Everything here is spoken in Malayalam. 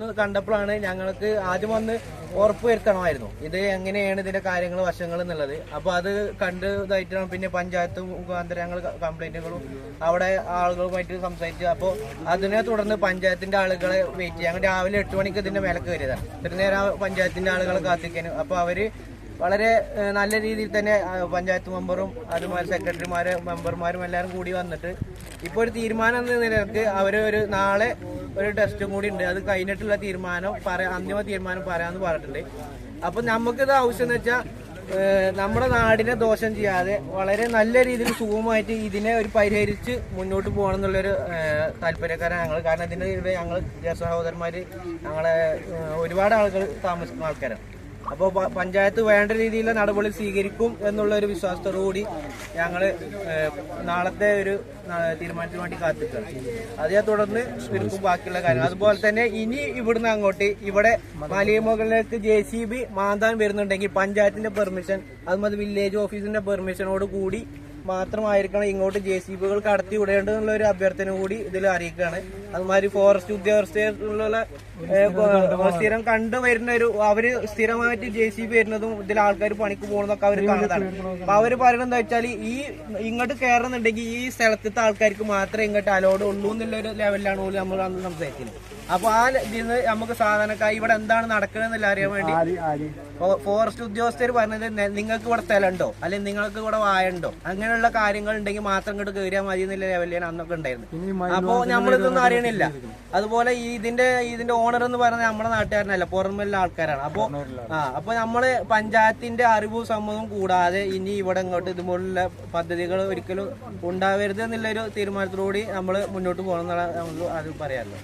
ഒന്ന് കണ്ടപ്പോഴാണ് ഞങ്ങൾക്ക് ആദ്യം വന്ന് ഉറപ്പ് വരുത്തണമായിരുന്നു ഇത് എങ്ങനെയാണ് ഇതിന്റെ കാര്യങ്ങൾ വശങ്ങൾ എന്നുള്ളത്. അപ്പൊ അത് കണ്ട് ഇതായിട്ടാണ് പിന്നെ പഞ്ചായത്ത് മുഖാന്തരം ഞങ്ങൾ കംപ്ലൈന്റുകളും അവിടെ ആളുകളുമായിട്ട് സംസാരിച്ചു അപ്പോൾ അതിനെ തുടർന്ന് പഞ്ചായത്തിന്റെ ആളുകളെ വെയിറ്റ് ചെയ്യാൻ ഞങ്ങൾ രാവിലെ എട്ട് മണിക്ക് ഇതിന്റെ വിലക്ക് കയറിയതാണ്. ഇത്ര നേരം പഞ്ചായത്തിന്റെ ആളുകളെ കാത്തിക്കാനും അപ്പൊ അവർ വളരെ നല്ല രീതിയിൽ തന്നെ പഞ്ചായത്ത് മെമ്പറും അതുപോലെ സെക്രട്ടറിമാരും മെമ്പർമാരും എല്ലാവരും കൂടി വന്നിട്ട് ഇപ്പോൾ ഒരു തീരുമാനം എന്ന നിലയ്ക്ക് അവർ ഒരു നാളെ ഒരു ടെസ്റ്റും കൂടി ഉണ്ട്. അത് കഴിഞ്ഞിട്ടുള്ള തീരുമാനം പറയാ അന്തിമ തീരുമാനം പറയാന്ന് പറഞ്ഞിട്ടുണ്ട്. അപ്പൊ നമുക്കിത് ആവശ്യം എന്ന് വെച്ചാൽ നമ്മുടെ നാടിനെ ദോഷം ചെയ്യാതെ വളരെ നല്ല രീതിയിൽ സുഖമായിട്ട് ഇതിനെ ഒരു പരിഹരിച്ച് മുന്നോട്ട് പോകണം എന്നുള്ളൊരു താല്പര്യക്കാരാണ് ഞങ്ങൾ കാരണം ഇതിന്റെ ഞങ്ങൾ സഹോദരന്മാര് ഞങ്ങളെ ഒരുപാട് ആളുകൾ താമസിക്കുന്ന ആൾക്കാരാണ്. അപ്പോൾ പഞ്ചായത്ത് വേണ്ട രീതിയിലുള്ള നടപടി സ്വീകരിക്കും എന്നുള്ള ഒരു വിശ്വാസത്തോടു കൂടി ഞങ്ങൾ നാളത്തെ ഒരു തീരുമാനത്തിന് വേണ്ടി കാത്തിരിക്കണം അതേ തുടർന്ന് ചുരുക്കും ബാക്കിയുള്ള കാര്യങ്ങൾ. അതുപോലെ തന്നെ ഇനി ഇവിടുന്ന് അങ്ങോട്ട് ഇവിടെ മലയമുകളിലേക്ക് ജെ സി ബി മാന്താൻ വരുന്നുണ്ടെങ്കിൽ പഞ്ചായത്തിന്റെ പെർമിഷൻ അതുപോലെ വില്ലേജ് ഓഫീസിന്റെ പെർമിഷനോട് കൂടി മാത്രമായിരിക്കണം ഇങ്ങോട്ട് ജെ സി ബികൾ കടത്തി വിടേണ്ടതെന്നുള്ള ഒരു അഭ്യർത്ഥന കൂടി ഇതിൽ അറിയിക്കുകയാണ്. അതുമാതിരി ഫോറസ്റ്റ് ഉദ്യോഗസ്ഥരുള്ള സ്ഥിരം കണ്ടു വരുന്ന ഒരു അവർ സ്ഥിരമായിട്ട് ജെ സി ബി വരുന്നതും ഇതിൽ ആൾക്കാർ പണിക്ക് പോകുന്നതൊക്കെ അവർ കാണുന്നതാണ്. അപ്പൊ അവർ പറയുന്നത് എന്താ വെച്ചാൽ ഈ ഇങ്ങോട്ട് കയറുന്നുണ്ടെങ്കിൽ ഈ സ്ഥലത്തെ ആൾക്കാർക്ക് മാത്രമേ ഇങ്ങോട്ട് അലോഡ് ഉള്ളൂ എന്നുള്ള ഒരു ലെവലിലാണ് പോലും നമ്മൾ അന്ന് സംസാരിക്കുന്നത്. അപ്പൊ ആ ഇതിന്ന് നമുക്ക് സാധാരണക്കാർ ഇവിടെ എന്താണ് നടക്കണെന്നില്ല അറിയാൻ വേണ്ടി? ഫോറസ്റ്റ് ഉദ്യോഗസ്ഥർ പറഞ്ഞത് നിങ്ങൾക്ക് ഇവിടെ സ്ഥലമുണ്ടോ? അല്ലെങ്കിൽ നിങ്ങൾക്ക് ഇവിടെ വായുണ്ടോ അങ്ങനെയുള്ള കാര്യങ്ങൾ ഉണ്ടെങ്കിൽ മാത്രം ഇങ്ങോട്ട് കയറിയാൽ മതി എന്നുള്ള ലെവലിലാണ് അന്നൊക്കെ ഉണ്ടായിരുന്നത്. അപ്പോ നമ്മളിതൊന്നും അറിയണില്ല. അതുപോലെ ഈ ഇതിന്റെ ഇതിന്റെ ഓണർ എന്ന് പറഞ്ഞാൽ നമ്മുടെ നാട്ടുകാരനല്ല പുറമെയുള്ള ആൾക്കാരാണ്. അപ്പോ ആ അപ്പൊ നമ്മൾ പഞ്ചായത്തിന്റെ അറിവും സമ്മതവും കൂടാതെ ഇനി ഇവിടെ ഇങ്ങോട്ട് ഇതുപോലുള്ള പദ്ധതികൾ ഒരിക്കലും ഉണ്ടാവരുത് എന്നുള്ളൊരു തീരുമാനത്തോടുകൂടി നമ്മൾ മുന്നോട്ട് പോകണം എന്നുള്ള നമ്മൾ അത് പറയാമല്ലോ